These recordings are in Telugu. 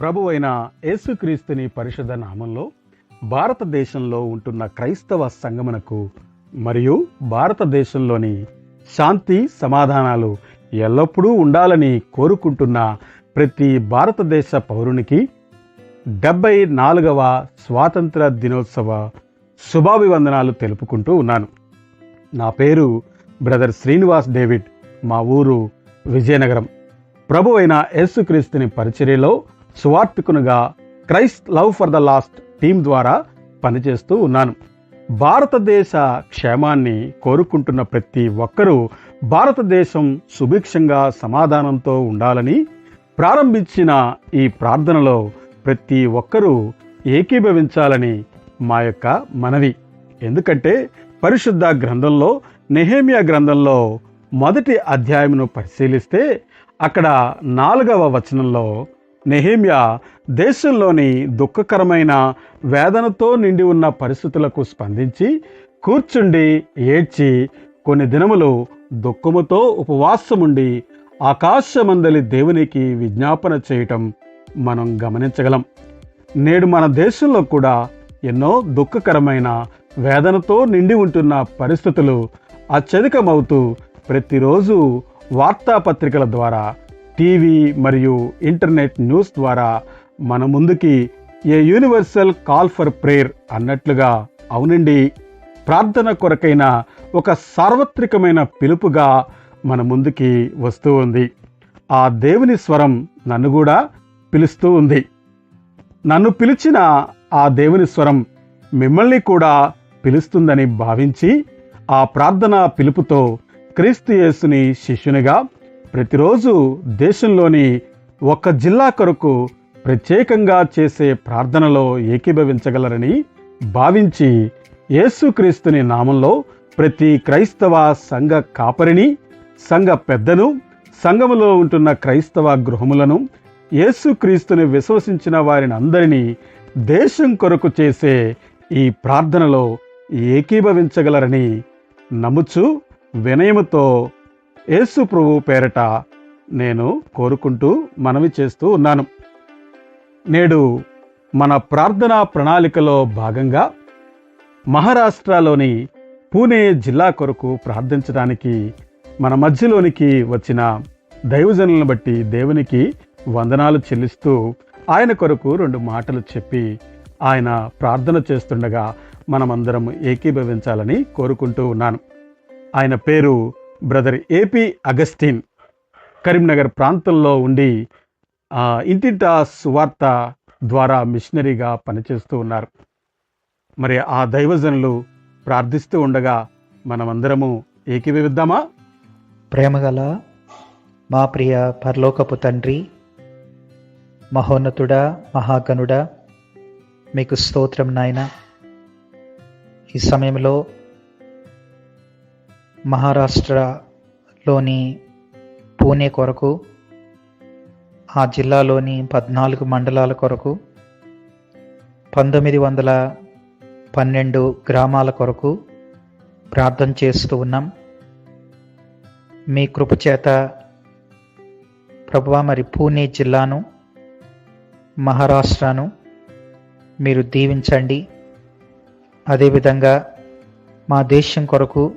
ప్రభు అయిన యేసుక్రీస్తుని పరిషద నామంలో భారతదేశంలో ఉంటున్న క్రైస్తవ సంగమనకు మరియు భారతదేశంలోని శాంతి సమాధానాలు ఎల్లప్పుడూ ఉండాలని కోరుకుంటున్న ప్రతి భారతదేశ పౌరునికి డెబ్బై నాలుగవ స్వాతంత్ర దినోత్సవ శుభాభివందనాలు తెలుపుకుంటూ ఉన్నాను. నా పేరు బ్రదర్ శ్రీనివాస్ డేవిడ్ మా ఊరు విజయనగరం. ప్రభు అయిన యేసుక్రీస్తుని పరిచర్యలో సువార్పికునుగా Christ love for the lost team ద్వారా పనిచేస్తూ ఉన్నాను. భారతదేశ క్షేమాన్ని కోరుకుంటున్న ప్రతి ఒక్కరూ భారతదేశం సుభిక్షంగా సమాధానంతో ఉండాలని ప్రారంభించిన ఈ ప్రార్థనలో ప్రతి ఒక్కరూ ఏకీభవించాలని మా యొక్క మనవి. ఎందుకంటే పరిశుద్ధ గ్రంథంలో నెహేమియా గ్రంథంలో మొదటి అధ్యాయమును పరిశీలిస్తే అక్కడ నాలుగవ వచనంలో నెహేమియా దేశంలోని దుఃఖకరమైన వేదనతో నిండి ఉన్న పరిస్థితులకు స్పందించి కూర్చుండి ఏడ్చి కొన్ని దినములు దుఃఖముతో ఉపవాసముండి ఆకాశమందలి దేవునికి విజ్ఞాపన చేయటం మనం గమనించగలం. నేడు మన దేశంలో కూడా ఎన్నో దుఃఖకరమైన వేదనతో నిండి ఉంటున్న పరిస్థితులు అత్యధికమవుతూ ప్రతిరోజు వార్తాపత్రికల ద్వారా టీవీ మరియు ఇంటర్నెట్ న్యూస్ ద్వారా మన ముందుకి a universal call for prayer అన్నట్లుగా అవునండి. ప్రార్థన కొరకైన ఒక సార్వత్రికమైన పిలుపుగా మన ముందుకి వస్తూ ఉంది. ఆ దేవుని స్వరం నన్ను కూడా పిలుస్తూ ఉంది. నన్ను పిలిచిన ఆ దేవుని స్వరం మిమ్మల్ని కూడా పిలుస్తుందని భావించి ఆ ప్రార్థన పిలుపుతో క్రీస్తు యేసుని శిష్యునిగా ప్రతిరోజు దేశంలోని ఒక్క జిల్లా కొరకు ప్రత్యేకంగా చేసే ప్రార్థనలో ఏకీభవించగలరని భావించి యేసుక్రీస్తుని నామంలో ప్రతి క్రైస్తవ సంఘ కాపరిని సంఘ పెద్దను సంఘములో ఉంటున్న క్రైస్తవ గృహములను యేసుక్రీస్తుని విశ్వసించిన వారిని అందరినీ దేశం కొరకు చేసే ఈ ప్రార్థనలో ఏకీభవించగలరని నమ్ముచు వినయముతో యేసు ప్రభు పేరట నేను కోరుకుంటూ మనవి చేస్తూ ఉన్నాను. నేడు మన ప్రార్థనా ప్రణాళికలో భాగంగా మహారాష్ట్రలోని పూణే జిల్లా కొరకు ప్రార్థించడానికి మన మధ్యలోనికి వచ్చిన దైవజనులను బట్టి దేవునికి వందనాలు చెల్లిస్తూ ఆయన కొరకు రెండు మాటలు చెప్పి ఆయన ప్రార్థన చేస్తుండగా మనమందరం ఏకీభవించాలని కోరుకుంటూ ఉన్నాను. ఆయన పేరు బ్రదర్ ఏపీ అగస్టిన్ కరీంనగర్ ప్రాంతంలో ఉండి ఆ, ఇంటింటా సువార్త ద్వారా మిషనరీగా పనిచేస్తూ ఉన్నారు. మరి ఆ దైవజనులు ప్రార్థిస్తూ ఉండగా మనమందరము ఏకీవిద్దామా ప్రేమగల మా ప్రియ పరలోకపు తండ్రి మహోన్నతుడా మహాగనుడా మీకు స్తోత్రం నాయన. ఈ సమయంలో మహారాష్ట్రలోని పూణే కొరకు ఆ జిల్లాలోని పద్నాలుగు మండలాల కొరకు పంతొమ్మిది వందల పన్నెండు గ్రామాల కొరకు ప్రార్థన చేస్తూ ఉన్నాం. మీ కృపచేత ప్రభువా మరి పూణే జిల్లాను మహారాష్ట్రను మీరు దీవించండి. అదేవిధంగా మా దేశం కొరకు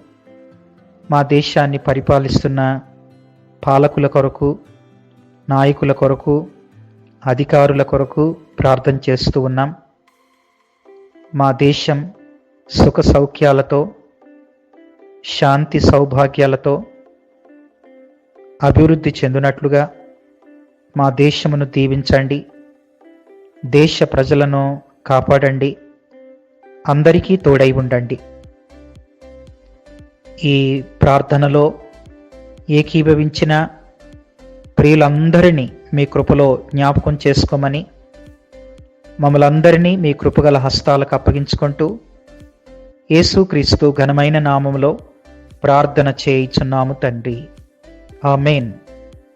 మా దేశాన్ని పరిపాలిస్తున్న పాలకుల కొరకు నాయకుల కొరకు అధికారుల కొరకు ప్రార్థన చేస్తూ ఉన్నాం. మా దేశం సుఖ సౌఖ్యాలతో శాంతి సౌభాగ్యాలతో అభివృద్ధి చెందినట్లుగా మా దేశమును దీవించండి. దేశ ప్రజలను కాపాడండి. అందరికీ తోడై ఉండండి. ఈ ప్రార్థనలో ఏకీభవించిన ప్రియులందరినీ మీ కృపలో జ్ఞాపకం చేసుకోమని మమ్మలందరినీ మీ కృపగల హస్తాలకు అప్పగించుకుంటూ యేసుక్రీస్తు ఘనమైన నామంలో ప్రార్థన చేయిచున్నాము తండ్రి. ఆమెన్.